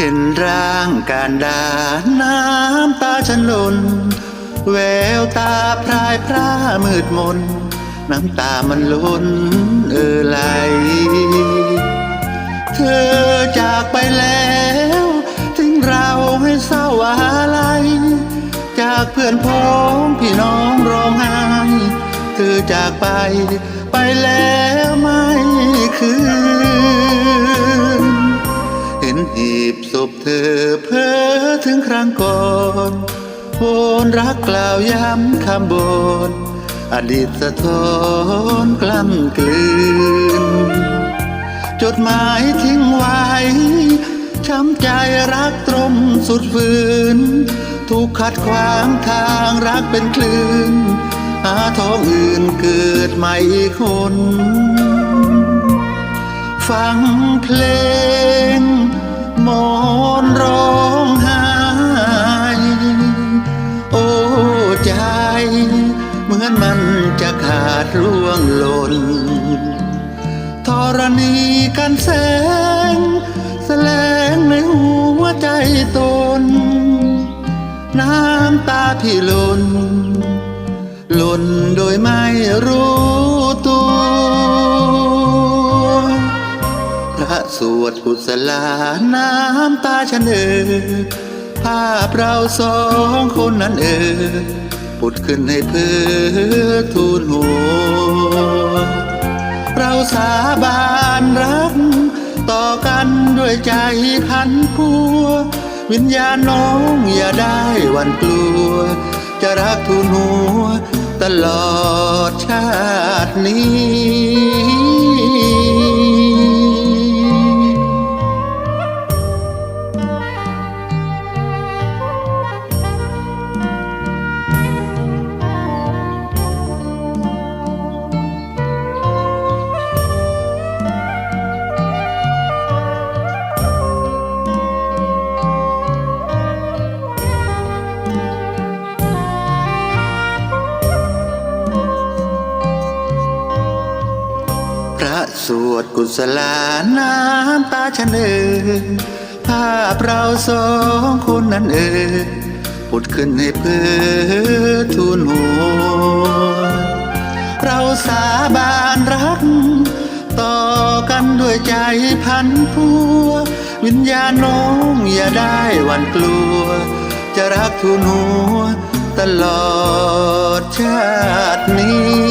เห็นร่างการดาน้ำตาฉันหล่นแววตาพรายพร่ามืดมน น้ำตามันล้นเออไหล เธอจากไปแล้ว ทิ้งเราให้เศร้าอะไรจากเพื่อนพ้องพี่น้องร้องไห้เธอจากไปไปแล้วไม่คืน ถึงครั้งก่อนโวนรักกล่าวย้ำคำบน อดีตสะท้อนกล้ำกลืน จดหมายทิ้งไว้ ช้ำใจรักตรมสุดฝืน ถูกขัดขวางทางรักเป็นคลื่น หาท้องอื่นเกิดใหม่อีคนฟังเพลงมอน มันจะขาดร่วงหล่นธรณีกันแสง แสลงในหัวใจตน น้ำตาพี่หล่น หล่นโดยไม่รู้ตัวพระสวดกุศลาน้ำตาฉันเออภาพเราสองคนนั้นเออ ปุดขึ้นให้เพื่อทูลหัว เราสาบานรัก ต่อกันด้วยใจพันพัว วิญญาณน้องอย่าได้วันกลัว จะรักทูลหัว ตลอดชาตินี้ พระสวดกุศลาน้ำตาฉันเอ่ยภาพเราสองคนนั้นเอ่ยปุดขึ้นให้เพื่อทูลหัวเราสาบานรัก ต่อกันด้วยใจพันพัว วิญญาณน้องอย่าได้หวันกลัว จะรักทูลหัวตลอดชาตินี้